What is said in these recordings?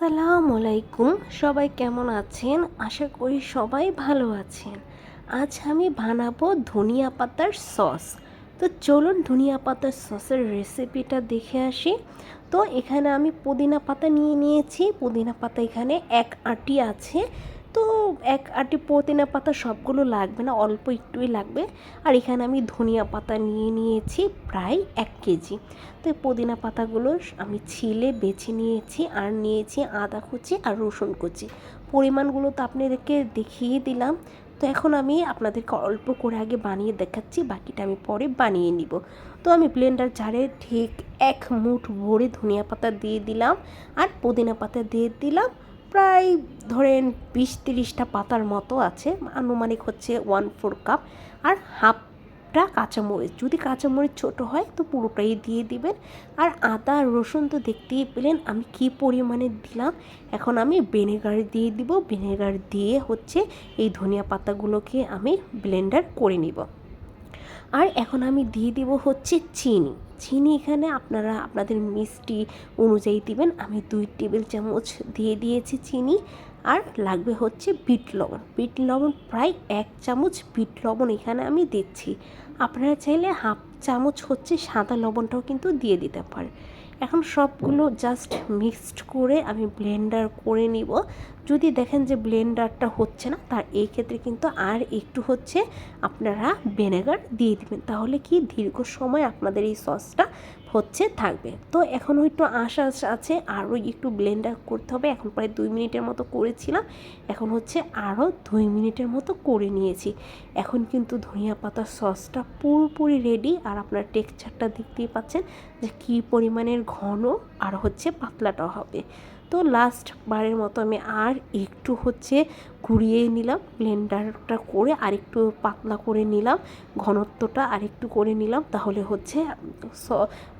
আসসালামু আলাইকুম সবাই কেমন আছেন? আশা করি সবাই ভালো আছেন। আজ আমি বানাবো ধনিয়া পাতার সস। তো চলুন ধনিয়া পাতার সসের রেসিপিটা দেখে আসি। তো এখানে আমি পুদিনা পাতা নিয়ে নিয়েছি। পুদিনা পাতা এখানে এক আটি আছে। তো এক আটি পুদিনা পাতা সবগুলো লাগবে না, অল্প একটুই লাগবে। আর এখানে আমি ধনিয়া পাতা নিয়ে নিয়েছি প্রায় এক কেজি। তো এই পুদিনা পাতাগুলো আমি ছিলে বেছে নিয়েছি আর নিয়েছি আদা কুচি আর রসুন কুচি। পরিমাণগুলো তো আপনাদেরকে দেখিয়ে দিলাম। তো এখন আমি আপনাদেরকে অল্প করে আগে বানিয়ে দেখাচ্ছি, বাকিটা আমি পরে বানিয়ে নিব। তো আমি ব্লেন্ডার জারে ঠিক এক মুঠ ভরে ধনিয়া পাতা দিয়ে দিলাম আর পুদিনা পাতা দিয়ে দিলাম। প্রায় ধরেন বিশ তিরিশটা পাতার মতো আছে। আনুমানিক হচ্ছে ওয়ান ফোর কাপ আর হাফটা কাঁচামরিচ। যদি কাঁচামরিচ ছোট হয় তো পুরোটাই দিয়ে দিবেন। আর আদা, রসুন তো দেখতেই পেলেন আমি কি পরিমাণে দিলাম। এখন আমি ভিনেগার দিয়ে দিব। ভিনেগার দিয়ে হচ্ছে এই ধনিয়া পাতাগুলোকে আমি ব্লেন্ডার করে নিব। আর এখন আমি দিয়ে দিব হচ্ছে চিনি। চিনি এখানে আপনারা, আপনাদের মিষ্টি অনুযায়ী দিবেন। আমি দুই টেবিল চামচ দিয়ে দিয়েছি চিনি। আর লাগবে হচ্ছে বিট লবণ। বিট লবণ প্রায় এক চামচ বিট লবণ এখানে আমি দিচ্ছি। আপনারা চাইলে হাফ চামচ হচ্ছে সাদা লবণটাও কিন্তু দিয়ে দিতে পারেন এখন সবগুলো জাস্ট মিক্সড করে আমি ব্লেন্ডার করে নিব। যদি দেখেন যে ব্লেন্ডারটা হচ্ছে না তার এই ক্ষেত্রে কিন্তু আর একটু হচ্ছে আপনারা ভিনেগার দিয়ে দিবেন। তাহলে কি দীর্ঘ সময় আপনাদের এই সসটা হচ্ছে থাকবে। তো এখনও একটু আশা আছে আরও একটু ব্লেন্ডার করতে হবে। এখন প্রায় দুই মিনিটের মতো করেছিলাম। এখন হচ্ছে আরও দুই মিনিটের মতো করে নিয়েছি। এখন কিন্তু ধনিয়া পাতার সসটা পুরোপুরি রেডি আর আপনার টেক্সচারটা দেখতেই পাচ্ছেন যে কী পরিমাণের ঘন আর হচ্ছে পাতলাটা হবে। তো লাস্ট বারের মতো আমি আর একটু হচ্ছে ঘুরিয়ে নিলাম ব্লেন্ডারটা করে আর একটু পাতলা করে নিলাম, ঘনত্বটা আর একটু করে নিলাম, তাহলে হচ্ছে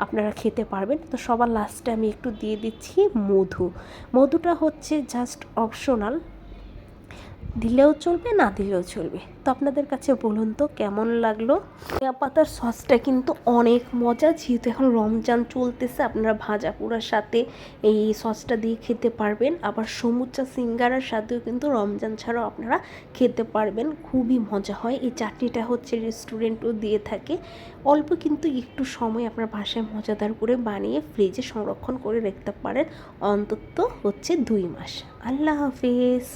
আপনারা খেতে পারবেন। তো সবার লাস্টে আমি একটু দিয়ে দিচ্ছি মধু। মধুটা হচ্ছে জাস্ট অপশনাল দিলেও চলবে, না দিলেও চলবে। তো আপনাদের কাছে বলুন তো, কেমন লাগল? ধনিয়া পাতার সসটা কিন্তু অনেক মজা, যেহেতু এখন রমজান চলতেছে, আপনারা ভাজা পোড়ার সাথে এই সসটা দিয়ে খেতে পারবেন। আবার সমুচা সিঙ্গারার সাথেও কিন্তু রমজান ছাড়াও আপনারা খেতে পারবেন, খুবই মজা হয়। এই চাটনিটা হচ্ছে রেস্টুরেন্টও দিয়ে থাকে। অল্প কিন্তু একটু সময় আপনার বাসায় মজাদার করে বানিয়ে ফ্রিজে সংরক্ষণ করে রাখতে পারেন, অন্তত হচ্ছে দুই মাস। আল্লাহ হাফিজ।